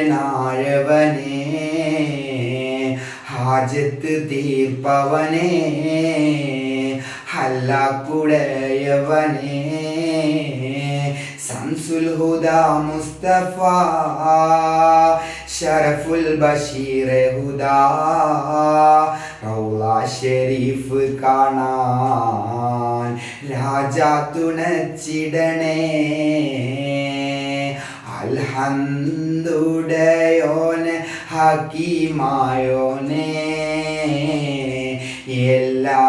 ആരാധ്യനായവനേ ഹാജത്ത് തീർപ്പവനേ ഹല്ലാക്കുടയവനേ സംസുൽഹുദ മുസ്തഫ ഷറഫുൽ ബഷീർ ഹുദ റൗള ഷെരീഫ് കാണാൻ രാജാ തുണച്ചിടണേ അൽഹന്തുടയോനെ ഹക്കീമായോനെ എല്ലാ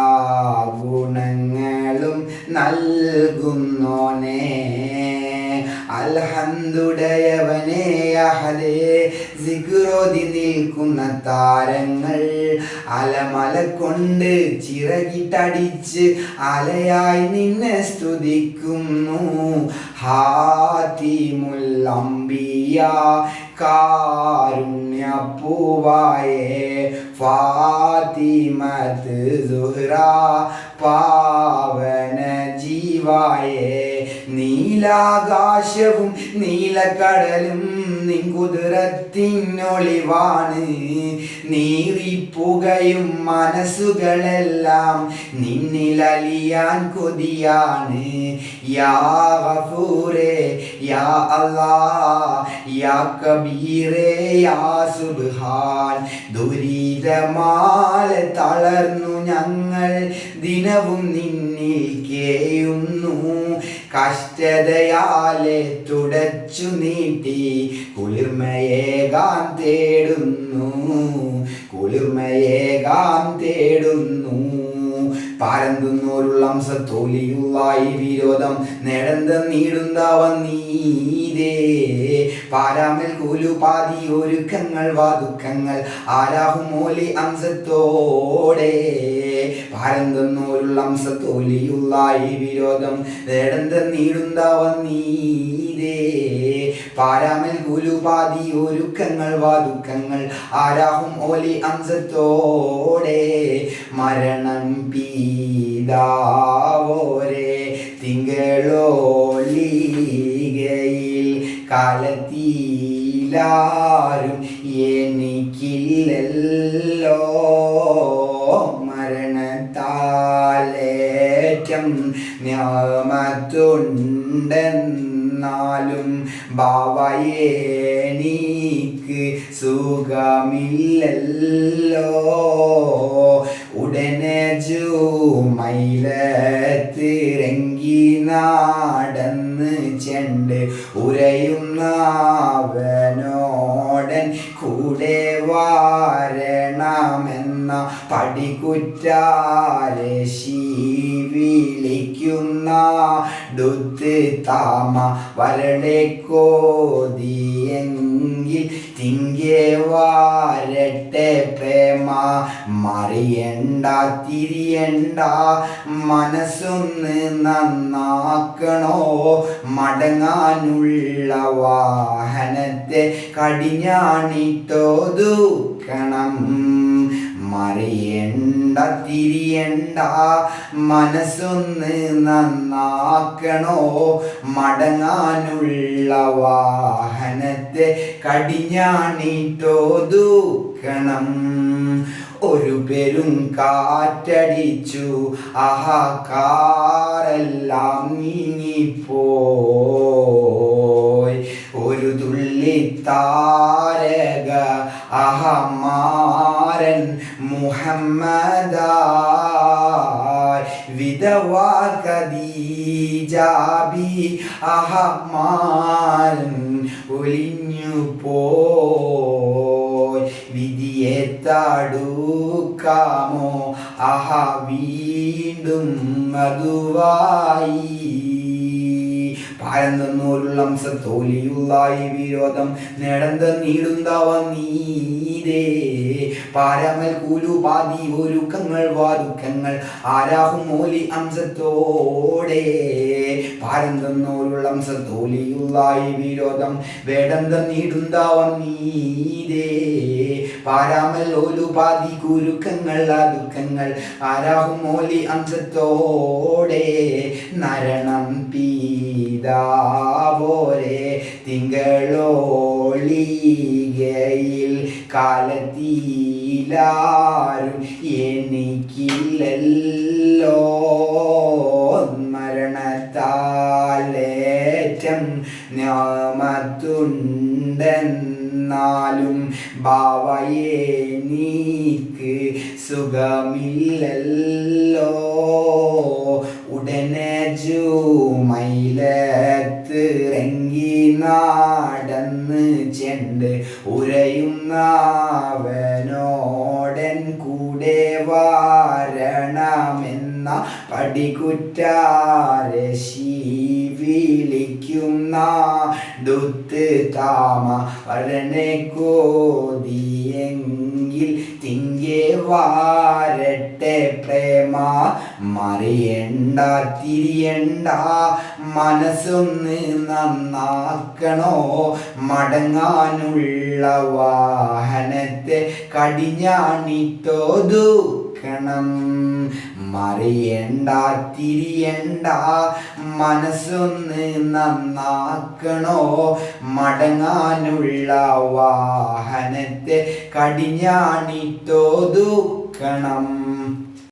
ഗുണങ്ങളും നൽകുന്നോനെ. അൽഹന്തുടയവനെ അഹദേ സിഗ്രോതി നിൽക്കുന്ന താരങ്ങൾ. അലമല കൊണ്ട് ചിറകിട്ടടിച്ച് അലയായി നിന്നെ സ്തുതിക്കുന്നു. ഹാത്തിമുല്ലംബിയ കാരുണ്യപ്പൂവായേ ഫാത്തിമത്ത് സുഹ്റ പാവന ജീവായേ നീലാകാശവും നീലക്കടലും നിൻകുതിരത്തിനൊളിവാണ്. നീറിപ്പുകയും മനസ്സുകളെല്ലാം നിന്നിലലിയാൻ കൊതിയാണ്. യാ യാ അല്ലാ യാ കബീറേ യാ സുബ്ഹാൻ. ദുരിതമാല തളർന്നു ഞങ്ങൾ ദിനവും നിന്നിൽ കേയുന്നു. കഷ്ടതയാലെ തുടച്ചു നീട്ടി. കുളിർമയേകാൻ തേടുന്നു. കുളിർമയേകാൻ തേടുന്നു. പാരന്തുന്നോരുള്ള അംസത്തോലിയുള്ളായി വിരോധം നേടന്ത നീടുന്നവൻ നീതേ. പാരാമൽ കൂലുപാതി ഒരുക്കങ്ങൾ വാദുക്കങ്ങൾ ആരാഹുമോലി അംസത്തോടെ പാരന്തുന്നോരുള്ള അംസത്തോലിയുള്ളായി വിരോധം നേടന്ത നീടുന്നവൻ നീതേ. പാരാമൽ കൂലുപാതി ഒരുക്കങ്ങൾ വാദുക്കങ്ങൾ ആരാഹും ഓലി അംസത്തോടെ മരണം പീതാവോരെ തിങ്കളോലീകയിൽ കാലത്തിലാരും എനിക്കില്ലല്ലോ. മരണത്താലേറ്റം ഞാമത്തുണ്ടെന്നാലും ബാവയേനിക്ക് സുഖമില്ലല്ലോ. ഉടനെ ജൂമൈലത്തിറങ്ങി നാടന്ന് ചെണ്ട് ഉരയുന്നവനോടൻ കൂടെ വാരണമെന്ന പടികുറ്റാരെ വിളിക്കുന്ന ഡുത്ത് താമ വരടെ കോതിയെങ്കിൽ തിങ്കെ വാരട്ടെ പ്രേമ. മറിയണ്ട തിരിയണ്ട മനസ്സൊന്ന് നന്നാക്കണോ? മടങ്ങാനുള്ള വാഹനത്തെ കടിഞ്ഞാണിട്ടോതുക്കണം മറിയണ്ട തിരിയണ്ട. മനസ്സൊന്ന് നന്നാക്കണോ? മടങ്ങാനുള്ള വാഹനത്തെ കടിഞ്ഞാണിട്ടോ? ദൂക്കണം ഒരു പെരും കാറ്റടിച്ചു. അഹക്കാരെല്ലാം നീങ്ങിപ്പോയി. ഒരു തുള്ളി താരക. അഹമാരൻ മുഹമ്മദായ് വിധവ കദീജാബി അഹമാൻ. ഒലിഞ്ഞു പോയി വിധിയെ തടുക്കാമോ? അഹ വീണ്ടും മധുവായി. പാരന്തന്നൂരുള്ള തോലിയുള്ളായി വിരോധം നേടന്ത നീടുന്തവ നീരേ പാരാമൽ കൂലുപാതി ഒരുക്കങ്ങൾ വാദുക്കങ്ങൾ ആരാഹും മോലി അംസത്തോടെ പാരന്തന്നൂരുള്ള തോലിയുള്ളായി വിരോധം വേടന്ത നീടുന്തവ നീരേ പാരാമൽ ഓലുപാതി കുരുക്കങ്ങൾ ആ ദുഃഖങ്ങൾ ആരാഹും മോലി അംശത്തോടെ. നരണം പീതാവോരെ പോരെ തിങ്കളോളികയിൽ കാലത്തിലാരും എനിക്കില്ലല്ലോ. മരണത്താലേറ്റം ഞാമത്തുണ്ടെന്നാലും ബാവയെ നീക്ക് സുഖമില്ലല്ലോ. ഉടനെ ജൂമയിലത്തിറങ്ങി ഉരയുന്നവനോടൻ കൂടെ വാരണമെന്ന പടികുറ്റാരശി വിളിക്കുന്ന ദുത്ത് താമ വരനെ കോതിയെങ്കിൽ തിങ്കെ വാരട്ടെ പ്രേമ മറിയണ്ട തിരിയണ്ട മനസ്സൊന്ന് നന്നാക്കണോ? മടങ്ങാനുള്ള വാഹനത്തെ കടിഞ്ഞാണിട്ടോതുക്കണം മറിയണ്ട തിരിയണ്ട മനസ്സൊന്ന് നന്നാക്കണോ? മടങ്ങാനുള്ള വാഹനത്തെ കടിഞ്ഞാണിട്ടോതുക്കണം